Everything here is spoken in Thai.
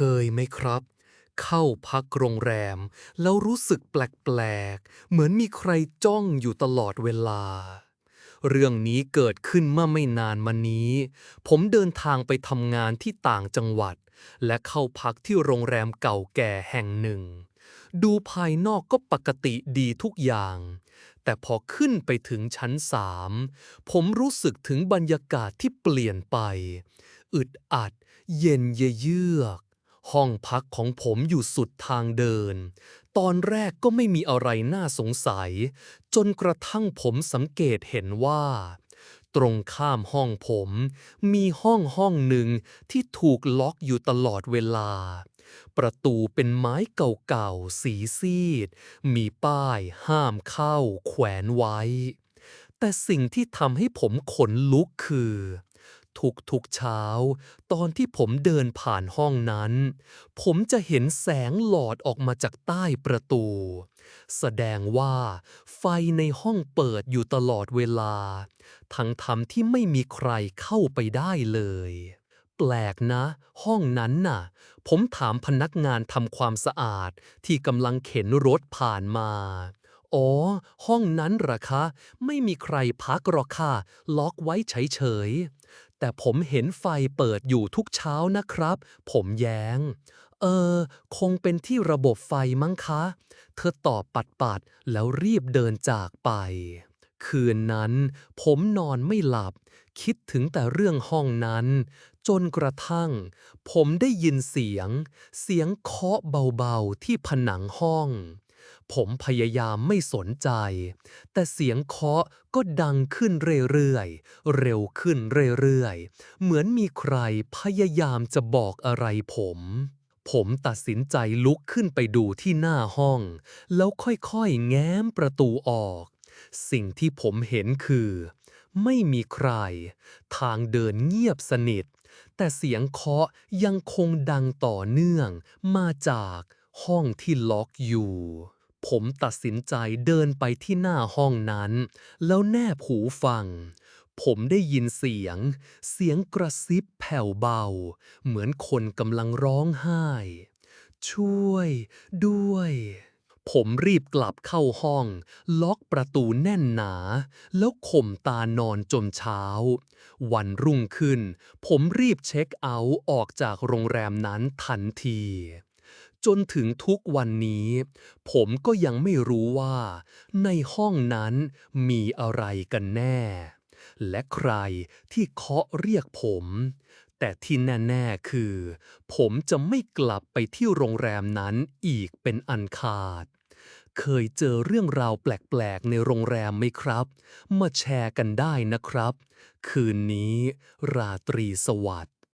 คยไหมครับ เข้าพักโรงแรม แล้วรู้สึกแปลกๆ เหมือนมีใครจ้องอยู่ตลอดเวลา เรื่องนี้เกิดขึ้นเมื่อไม่นานมานี้ ผมเดินทางไปทำงานที่ต่างจังหวัด และเข้าพักที่โรงแรมเก่าแก่แห่งหนึ่ง ดูภายนอกก็ปกติดีทุกอย่าง แต่พอขึ้นไปถึงชั้นสามผมรู้สึกถึงบรรยากาศที่เปลี่ยนไป อึดอัดเย็นเยือก ห้องพักของผมอยู่สุดทางเดิน ตอนแรกก็ไม่มีอะไรน่าสงสัย จนกระทั่งผมสังเกตเห็นว่า ตรงข้ามห้องผม มีห้องห้องหนึ่งที่ถูกล็อกอยู่ตลอดเวลา ประตูเป็นไม้เก่าๆ สีซีด มีป้ายห้ามเข้าแขวนไว้ แต่สิ่งที่ทำให้ผมขนลุกคือ ทุกๆเช้า ตอนที่ผมเดินผ่านห้องนั้น ผมจะเห็นแสงหลอดออกมาจากใต้ประตู แสดงว่าไฟในห้องเปิดอยู่ตลอดเวลา ทั้งทำที่ไม่มีใครเข้าไปได้เลย แปลกนะ ห้องนั้นน่ะ ผมถามพนักงานทำความสะอาดที่กำลังเข็นรถผ่านมาอ๋อ ห้องนั้นหรอคะ ไม่มีใครพักหรอกค่ะ ล็อกไว้เฉย แต่ผมเห็นไฟเปิดอยู่ทุกเช้านะครับ ผมแย้ง เออ คงเป็นที่ระบบไฟมั้งคะ เธอตอบปัดๆแล้วรีบเดินจากไป คืนนั้นผมนอนไม่หลับ คิดถึงแต่เรื่องห้องนั้น จนกระทั่ง ผมได้ยินเสียง เสียงเคาะเบาๆที่ผนังห้อง ผมพยายามไม่สนใจ แต่เสียงเคาะก็ดังขึ้นเรื่อยๆ เร็วขึ้นเรื่อยๆ เหมือนมีใครพยายามจะบอกอะไรผม ผมตัดสินใจลุกขึ้นไปดูที่หน้าห้อง แล้วค่อยๆ แง้มประตูออก สิ่งที่ผมเห็นคือ ไม่มีใคร ทางเดินเงียบสนิทแต่เสียงเคาะยังคงดังต่อเนื่องมาจากห้องที่ล็อกอยู่ ผมตัดสินใจเดินไปที่หน้าห้องนั้น แล้วแนบหูฟัง ผมได้ยินเสียง เสียงกระซิบแผ่วเบา เหมือนคนกำลังร้องไห้ ช่วย ด้วย ผมรีบกลับเข้าห้อง ล็อกประตูแน่นหนา แล้วข่มตานอนจนเช้า วันรุ่งขึ้น ผมรีบเช็คเอาท์ออกจากโรงแรมนั้นทันที จนถึงทุกวันนี้ ผมก็ยังไม่รู้ว่า ในห้องนั้นมีอะไรกันแน่ และใครที่เคาะเรียกผม แต่ที่แน่ๆคือ ผมจะไม่กลับไปที่โรงแรมนั้นอีกเป็นอันขาด เคยเจอเรื่องราวแปลกๆ ในโรงแรมไหมครับ มาแชร์กันได้นะครับ คืนนี้ราตรีสวัสดิ์